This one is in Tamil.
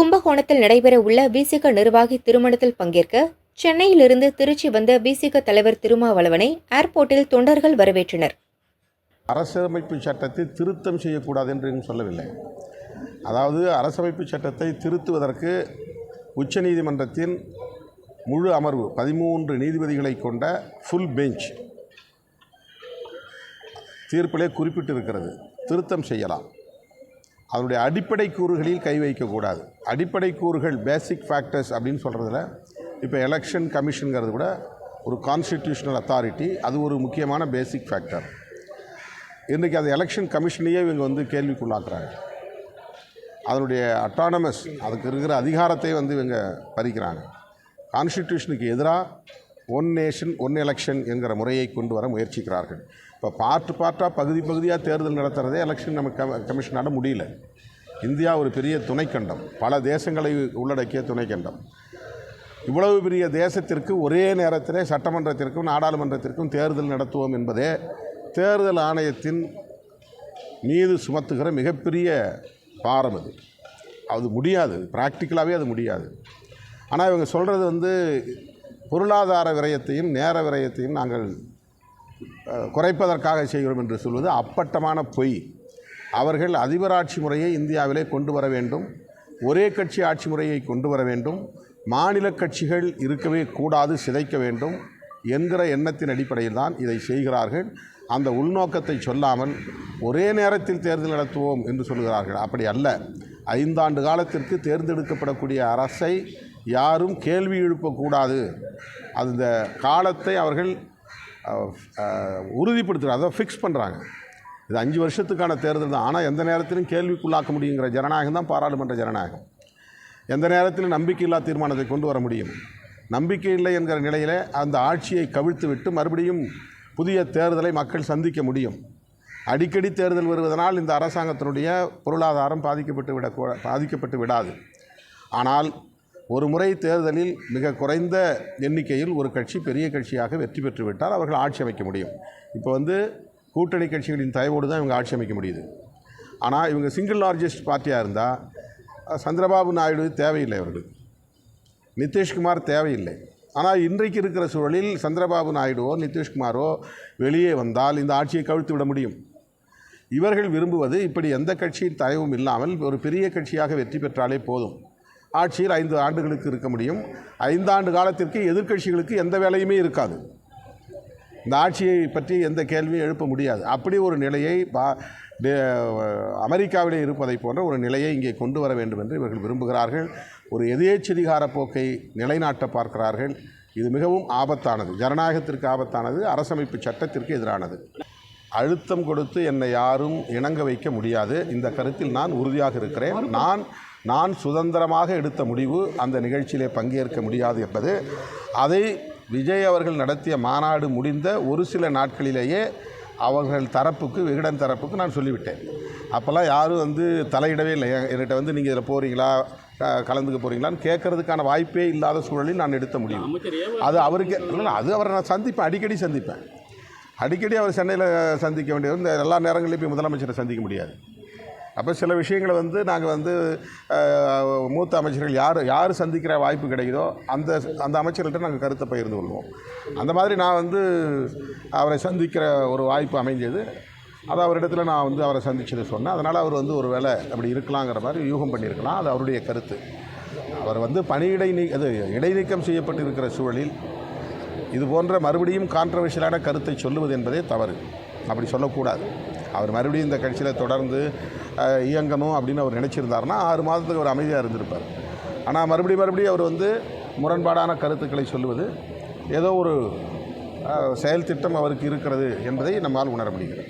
கும்பகோணத்தில் நடைபெற உள்ள விசிக நிர்வாகி திருமணத்தில் பங்கேற்க சென்னையிலிருந்து திருச்சி வந்த விசிக தலைவர் திருமாவளவனை ஏர்போர்ட்டில் தொண்டர்கள் வரவேற்றனர். அரசமைப்பு சட்டத்தை திருத்தம் செய்யக்கூடாது என்று சொல்லவில்லை. அதாவது அரசமைப்பு சட்டத்தை திருத்துவதற்கு உச்சநீதிமன்றத்தின் முழு அமர்வு பதிமூன்று நீதிபதிகளை கொண்ட ஃபுல் பெஞ்ச் தீர்ப்பிலே குறிப்பிட்டிருக்கிறது. திருத்தம் செய்யலாம். அதனுடைய அடிப்படை கூறுகளில் கை வைக்கக்கூடாது. அடிப்படை கூறுகள் பேசிக் ஃபேக்டர்ஸ் அப்படின்னு சொல்கிறதுல இப்போ எலெக்ஷன் கமிஷனுங்கிறது கூட ஒரு கான்ஸ்டிடியூஷனல் அத்தாரிட்டி அது ஒரு முக்கியமான பேசிக் ஃபேக்டர் இன்றைக்கி அது எலெக்ஷன் கமிஷனையே இவங்க வந்து கேள்விக்குள்ளாக்குறாங்க. அதனுடைய அட்டானமஸ் அதுக்கு இருக்கிற அதிகாரத்தை வந்து இவங்க பறிக்கிறாங்க. கான்ஸ்டிடியூஷனுக்கு எதிராக ஒன் நேஷன் ஒன் எலெக்ஷன் என்கிற முறையை கொண்டு வர முயற்சிக்கிறார்கள். இப்போ பார்ட்டு பார்ட்டாக பகுதி பகுதியாக தேர்தல் நடத்துகிறதே எலெக்ஷன் நம்ம கமிஷனால முடியல. இந்தியா ஒரு பெரிய துணைக்கண்டம். பல தேசங்களை உள்ளடக்கிய துணைக்கண்டம். இவ்வளவு பெரிய தேசத்திற்கு ஒரே நேரத்திலே சட்டமன்றத்திற்கும் நாடாளுமன்றத்திற்கும் தேர்தல் நடத்துவோம் என்பதே தேர்தல் ஆணையத்தின் மீது சுமத்துகிற மிகப்பெரிய பாரம் அது. அது முடியாது. ப்ராக்டிக்கலாகவே அது முடியாது. ஆனால் இவங்க சொல்கிறது வந்து பொருளாதார விரயத்தையும் நேர விரயத்தையும் நாங்கள் குறைப்பதற்காக செய்கிறோம் என்று சொல்வது அப்பட்டமான பொய். அவர்கள் அதிபராட்சி முறையை இந்தியாவிலே கொண்டு வர வேண்டும் ஒரே கட்சி ஆட்சி முறையை கொண்டு வர வேண்டும் மாநில கட்சிகள் இருக்கவே கூடாது சிதைக்க வேண்டும் என்கிற எண்ணத்தின் அடிப்படையில் தான் இதை செய்கிறார்கள். அந்த உள்நோக்கத்தை சொல்லாமல் ஒரே நேரத்தில் தேர்தல் நடத்துவோம் என்று சொல்கிறார்கள். அப்படி அல்ல. ஐந்தாண்டு காலத்திற்கு தேர்ந்தெடுக்கப்படக்கூடிய அரசை யாரும் கேள்வி எழுப்பக்கூடாது. அந்த காலத்தை அவர்கள் உறுதிப்படுத்துகிறாங்க. அதை ஃபிக்ஸ் பண்ணுறாங்க இது அஞ்சு வருஷத்துக்கான தேர்தல் தான். ஆனால் எந்த நேரத்திலும் கேள்விக்குள்ளாக்க முடியுங்கிற ஜனநாயகம் தான் பாராளுமன்ற ஜனநாயகம். எந்த நேரத்திலும் நம்பிக்கையில்லா தீர்மானத்தை கொண்டு வர முடியும். நம்பிக்கை இல்லை என்கிற நிலையில் அந்த ஆட்சியை கவிழ்த்து விட்டு மறுபடியும் புதிய தேர்தலை மக்கள் சந்திக்க முடியும். அடிக்கடி தேர்தல் வருவதனால் இந்த அரசாங்கத்தினுடைய பொருளாதாரம் பாதிக்கப்பட்டு விட பாதிக்கப்பட்டு விடாது. ஆனால் ஒரு முறை தேர்தலில் மிக குறைந்த எண்ணிக்கையில் ஒரு கட்சி பெரிய கட்சியாக வெற்றி பெற்றுவிட்டால் அவர்கள் ஆட்சி அமைக்க முடியும். இப்போ வந்து கூட்டணி கட்சிகளின் தயவோடு தான் இவங்க ஆட்சி அமைக்க முடியுது. ஆனால் இவங்க சிங்கிள் லார்ஜஸ்ட் பார்ட்டியாக இருந்தால் சந்திரபாபு நாயுடு தேவையில்லை அவர்கள் நிதிஷ்குமார் தேவையில்லை. ஆனால் இன்றைக்கு இருக்கிற சூழலில் சந்திரபாபு நாயுடுவோ நிதிஷ்குமாரோ வெளியே வந்தால் இந்த ஆட்சியை கவிழ்த்து விட முடியும். இவர்கள் விரும்புவது இப்படி எந்த கட்சியின் தயவும் இல்லாமல் ஒரு பெரிய கட்சியாக வெற்றி பெற்றாலே போதும். ஆட்சியில் ஐந்து ஆண்டுகளுக்கு இருக்க முடியும். ஐந்தாண்டு காலத்திற்கு எதிர்க்கட்சிகளுக்கு எந்த வேலையுமே இருக்காது. இந்த ஆட்சியை பற்றி எந்த கேள்வியும் எழுப்ப முடியாது. அப்படி ஒரு நிலையை பா அமெரிக்காவிலே இருப்பதை போன்ற ஒரு நிலையை இங்கே கொண்டு வர வேண்டும் என்று இவர்கள் விரும்புகிறார்கள். ஒரு எதேச்சதிகார போக்கை நிலைநாட்ட பார்க்கிறார்கள். இது மிகவும் ஆபத்தானது. ஜனநாயகத்திற்கு ஆபத்தானது. அரசமைப்பு சட்டத்திற்கு எதிரானது. அழுத்தம் கொடுத்து என்னை யாரும் இணங்க வைக்க முடியாது. இந்த கருத்தில் நான் உறுதியாக இருக்கிறேன். நான் நான் சுதந்திரமாக எடுத்த முடிவு அந்த நிகழ்ச்சியிலே பங்கேற்க முடியாது என்பது. அதை விஜய் அவர்கள் நடத்திய மாநாடு முடிந்த ஒரு சில நாட்களிலேயே அவர்கள் தரப்புக்கு விகடன் தரப்புக்கு நான் சொல்லிவிட்டேன். அப்போல்லாம் யாரும் வந்து தலையிடவே இல்லை. என்- என்கிட்ட வந்து நீங்கள் இதில் போகிறீங்களா கலந்துக்க போகிறீங்களான்னு கேட்கறதுக்கான வாய்ப்பே இல்லாத சூழலில் நான் எடுத்த முடியும் அது அவருக்கு இல்லை அது அவரை நான் சந்திப்பேன். அடிக்கடி சந்திப்பேன். அடிக்கடி அவர் சென்னையில் சந்திக்க வேண்டியது இந்த எல்லா நேரங்களையும் போய் முதலமைச்சரை சந்திக்க முடியாது. அப்போ சில விஷயங்களை வந்து நாங்கள் வந்து மூத்த அமைச்சர்கள் யார் யார் சந்திக்கிற வாய்ப்பு கிடைக்குதோ அந்த அந்த அமைச்சர்கள்ட்ட நாங்கள் கருத்தை பகிர்ந்து கொள்வோம். அந்த மாதிரி நான் வந்து அவரை சந்திக்கிற ஒரு வாய்ப்பு அமைஞ்சது. அது அவரிடத்துல நான் வந்து அவரை சந்திச்சது சொன்னேன். அதனால் அவர் வந்து ஒரு வேலை அப்படி இருக்கலாங்கிற மாதிரி யூகம் பண்ணியிருக்கலாம். அது அவருடைய கருத்து. அவர் வந்து பணியிடை நீ அது இடைநீக்கம் செய்யப்பட்டு இருக்கிற சூழலில் இது போன்ற மறுபடியும் கான்ட்ரவர்ஷியலான கருத்தை சொல்லுவது என்பதே தவறு. அப்படி சொல்லக்கூடாது. அவர் மறுபடியும் இந்த கட்சியில் தொடர்ந்து இயங்கணும் அப்படின்னு அவர் நினச்சிருந்தாருன்னா ஆறு மாதத்துக்கு அவர் அமைதியாக இருந்திருப்பார். ஆனால் மறுபடியும் மறுபடியும் அவர் வந்து முரண்பாடான கருத்துக்களை சொல்லுவது ஏதோ ஒரு செயல் திட்டம் அவருக்கு இருக்கிறது என்பதை நம்மால் உணர முடிகிறது.